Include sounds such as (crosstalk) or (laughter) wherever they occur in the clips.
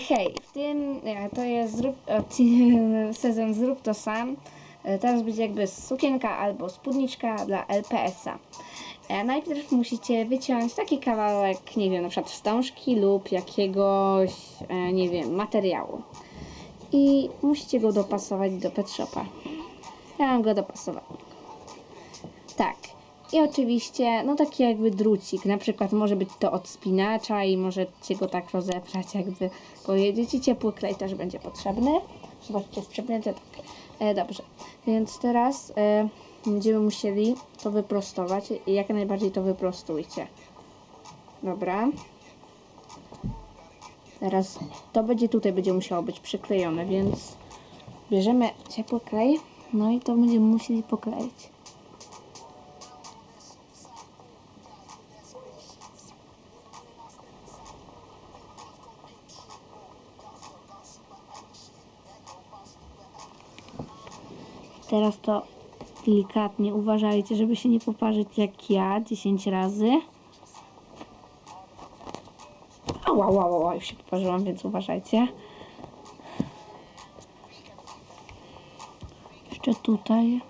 Hej, w tym e, to jest zrób, odci- (laughs) sezon Zrób to sam. E, Teraz będzie jakby sukienka albo spódniczka dla LPS-a. E, Najpierw musicie wyciąć taki kawałek, nie wiem, na przykład wstążki lub jakiegoś, e, nie wiem, materiału. I musicie go dopasować do pet shopa. Ja mam go dopasowany. Tak. I oczywiście, no taki jakby drucik, na przykład może być to od spinacza i możecie go tak rozebrać, jakby powiedzieć. I ciepły klej też będzie potrzebny. Zobaczcie, jest przepięty, tak. E, dobrze, więc teraz e, będziemy musieli to wyprostować jak najbardziej to wyprostujcie. Dobra. Teraz to będzie tutaj, będzie musiało być przyklejone, więc bierzemy ciepły klej, no i to będziemy musieli pokleić. Teraz to delikatnie uważajcie, żeby się nie poparzyć jak ja 10 razy. Ała, ała, ała, już się poparzyłam, więc uważajcie. Jeszcze tutaj.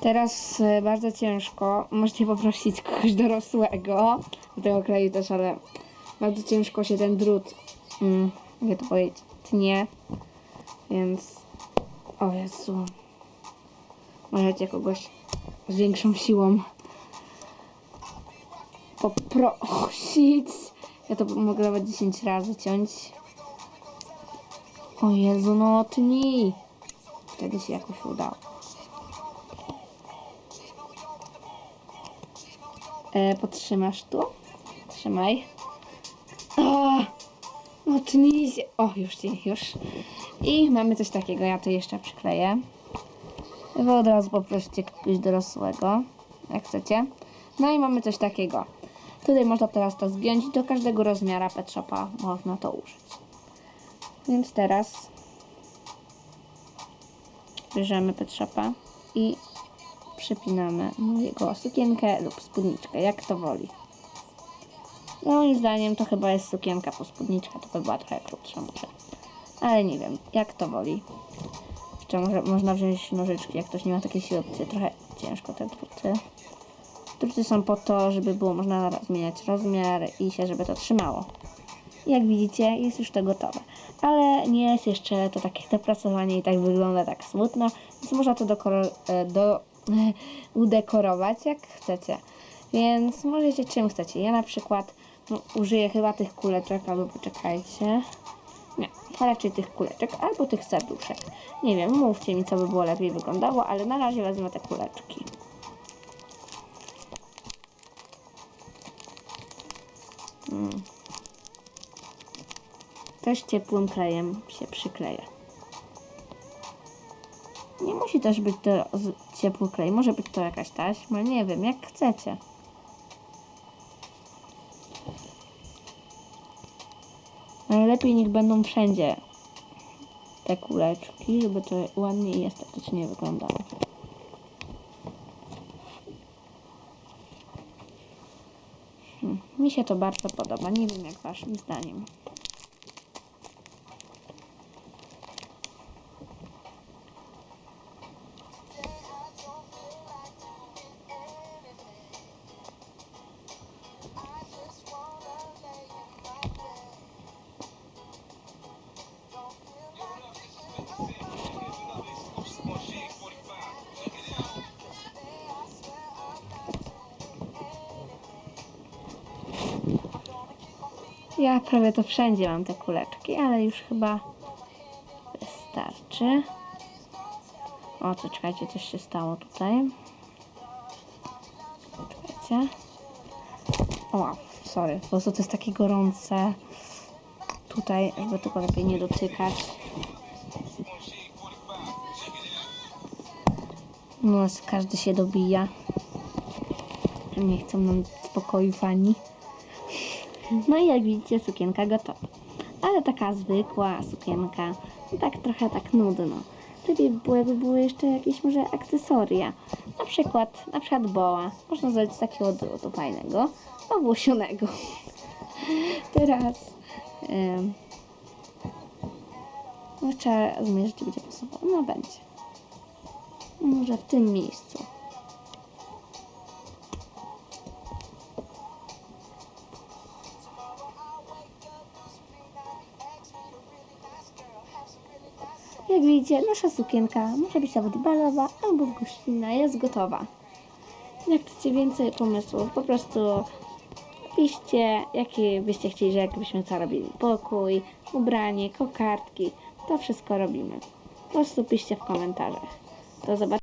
Teraz e, bardzo ciężko. Możecie poprosić kogoś dorosłego do tego kleju też, ale bardzo ciężko się ten drut, mm, jak to powiedzieć, tnie. Więc, o Jezu, możecie kogoś z większą siłą poprosić. Ja to mogę nawet 10 razy ciąć. O Jezu, no tnij. Wtedy się jakoś udało. E, podtrzymasz tu. Trzymaj. O, tnij się. O, już ci, już. I mamy coś takiego, ja to jeszcze przykleję. Wy od razu poproście kogoś dorosłego, jak chcecie. No i mamy coś takiego. Tutaj można teraz to zgiąć i do każdego rozmiara pet shopa można to użyć. Więc teraz bierzemy pet shopa i przypinamy jego sukienkę lub spódniczkę, jak to woli. Moim zdaniem to chyba jest sukienka, bo spódniczka to by była trochę krótsza może. Ale nie wiem, jak to woli. Jeszcze może, można wziąć nożyczki, jak ktoś nie ma takiej siły, trochę ciężko te druty. Druty są po to, żeby było można zmieniać rozmiar i się, żeby to trzymało. Jak widzicie, jest już to gotowe. Ale nie jest jeszcze to takie dopracowanie i tak wygląda tak smutno, więc można to e, do, (laughs) udekorować jak chcecie. Więc możecie czym chcecie. Ja na przykład no, użyję chyba tych kuleczek, albo poczekajcie. Nie, raczej tych kuleczek, albo tych serduszek. Nie wiem, mówcie mi, co by było lepiej wyglądało, ale na razie wezmę te kuleczki. Mm. Też ciepłym klejem się przykleja. Nie musi też być to ciepły klej, może być to jakaś taśma, nie wiem, jak chcecie. Najlepiej niech będą wszędzie te kuleczki, żeby to ładnie i estetycznie wyglądało. Hmm, Mi się to bardzo podoba, nie wiem jak waszym zdaniem. Ja prawie to wszędzie mam te kuleczki, ale już chyba wystarczy. O, to czekajcie, coś się stało tutaj. Czekajcie. O, sorry, po prostu to jest takie gorące. Tutaj, żeby tylko lepiej nie dotykać. No, każdy się dobija. Nie chcą nam spokoju fani. No i jak widzicie, sukienka gotowa. Ale taka zwykła sukienka, no tak trochę tak nudno. lepiej by było, jakby były jeszcze jakieś może akcesoria. Na przykład, na przykład boa. Można zrobić takiego drutu fajnego, owłosionego. (laughs) Teraz no, trzeba zmierzyć, będzie pasowało. No będzie. Może w tym miejscu. Jak widzicie, nasza sukienka może być nawet balowa albo gościnna, jest gotowa. Jak chcecie więcej pomysłów, po prostu piszcie, jakie byście chcieli, że jakbyśmy co robili. Pokój, ubranie, kokardki, to wszystko robimy. Po prostu piszcie w komentarzach. Do zobaczenia.